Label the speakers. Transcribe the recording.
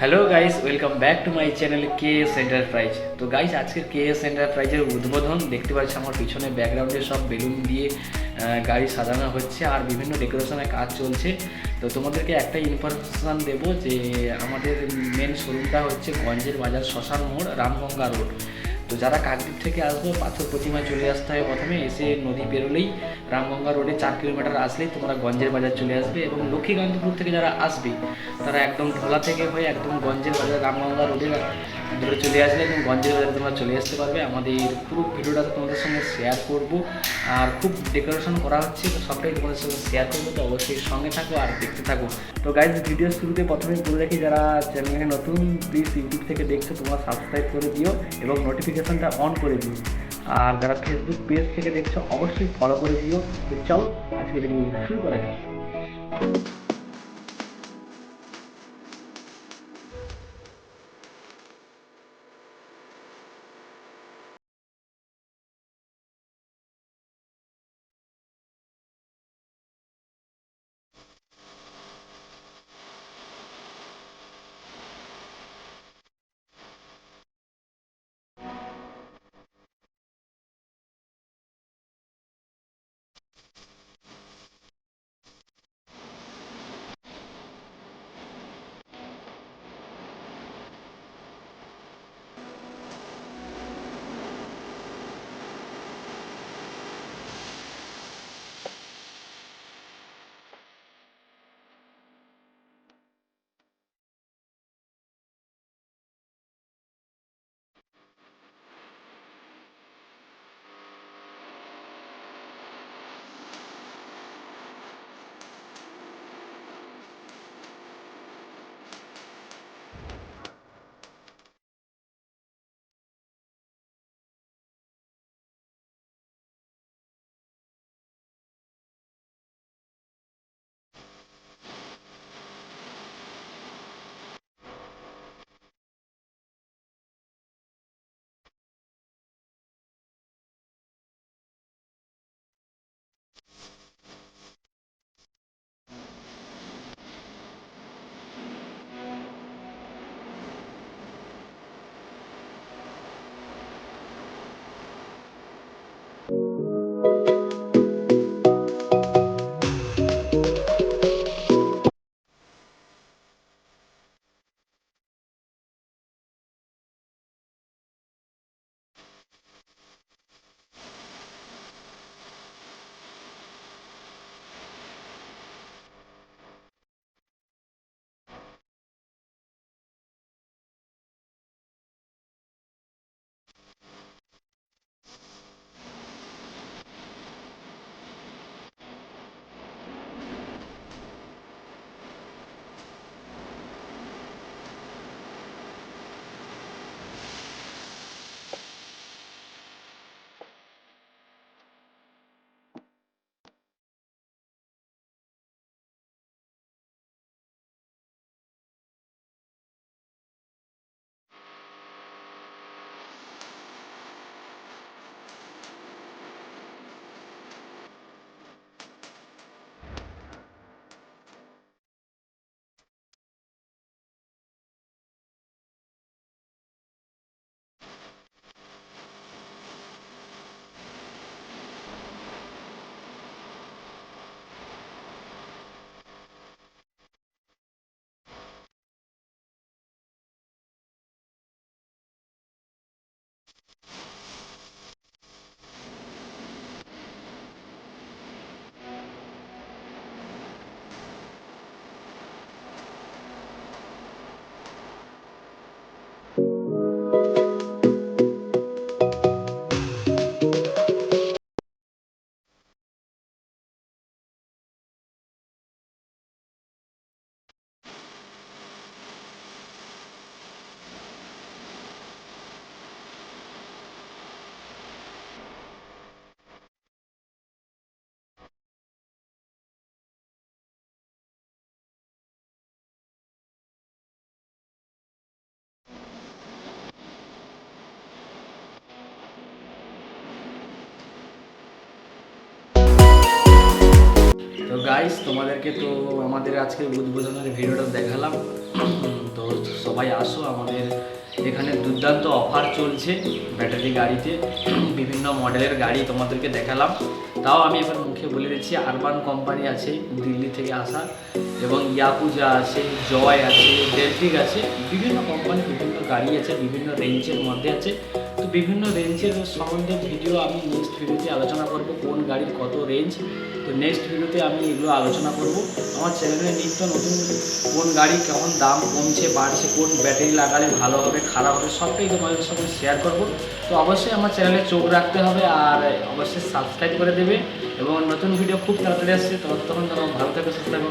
Speaker 1: Hello guys welcome back to my channel K S enterprise তো guys আজকের K S এন্টারপ্রাইজের উদ্বোধন দেখতে পাচ্ছি আমার পিছনে ব্যাকগ্রাউন্ডে সব বেলুন দিয়ে গাড়ি সাজানো হচ্ছে আর বিভিন্ন ডেকোরেশনের কাজ চলছে। তো, তোমাদেরকে একটা ইনফরমেশান দেবো যে আমাদের মেন শোরুমটা হচ্ছে গঞ্জের বাজার শ্মশান মোড়, রামগঙ্গা রোড যারা কাকদ্বীপ থেকে আসব, পাথর প্রতিমা চলে আসতে হয় প্রথমে। এসে নদী পেরোলেই রামগঙ্গা রোডে চার কিলোমিটার আসলেই তোমরা গঞ্জের বাজার চলে আসবে এবং লক্ষ্মীকান্তপুর থেকে যারা আসবে, তারা একদম ঢোলা থেকে হয়ে একদম গঞ্জের বাজার, রামগঙ্গা রোডে ধরে চলে আসলে এবং গঞ্জের বাজারে তোমরা চলে আসতে পারবে। আমাদের পুরো ভিডিওটা তোমাদের সঙ্গে শেয়ার করব। আর খুব ডেকোরেশন করা হচ্ছে, তো সবটাই তোমাদের সঙ্গে শেয়ার করব, তো অবশ্যই সঙ্গে থাকো আর দেখতে থাকো। তো গাইজ ভিডিও শুরুতে প্রথমে বলে রাখি, যারা চ্যানেলে নতুন প্লিজ ইউটিউব থেকে দেখছ, তোমরা সাবস্ক্রাইব করে দিও এবং নোটিফিকেশনটা অন করে দিও। আর যারা ফেসবুক পেজ থেকে দেখছ, অবশ্যই ফলো করে দিও। চলো, আজকে শুরু করা যাক। গাইস তোমাদেরকে তো আমাদের আজকে উদ্বোধনের ভিডিওটা দেখালাম। তো সবাই আসো, আমাদের এখানে দুর্দান্ত অফার চলছে ব্যাটারি গাড়িতে। বিভিন্ন মডেলের গাড়ি তোমাদেরকে দেখালাম। তাও আমি এবার মুখে বলে দিচ্ছি আরবান কোম্পানি আছে, দিল্লি থেকে আসা এবং ইয়াকুজা আছে জয় আছে ডেলফিক আছে, বিভিন্ন কোম্পানি বিভিন্ন গাড়ি আছে, বিভিন্ন রেঞ্জের মধ্যে আছে। তো বিভিন্ন রেঞ্জের সম্বন্ধে ভিডিও আমি নেক্সট ভিডিওতে আলোচনা করব, কোন গাড়ির কত রেঞ্জ। তো নেক্সট ভিডিওতে আমি এগুলো আলোচনা করব। আমার চ্যানেলে নিত্য নতুন কোন গাড়ি কেমন দাম কমছে, বাড়ছে, কোন ব্যাটারি লাগালে ভালো হবে, খারাপ হবে, সবটাই তোমাদের সঙ্গে শেয়ার করব। তো অবশ্যই আমার চ্যানেলে চোখ রাখতে হবে আর অবশ্যই সাবস্ক্রাইব করে দেবে। এবং নতুন ভিডিও খুব তাড়াতাড়ি আসছে, তখন তখন তোমরা ভালো থাকো, সুস্থ থাকো।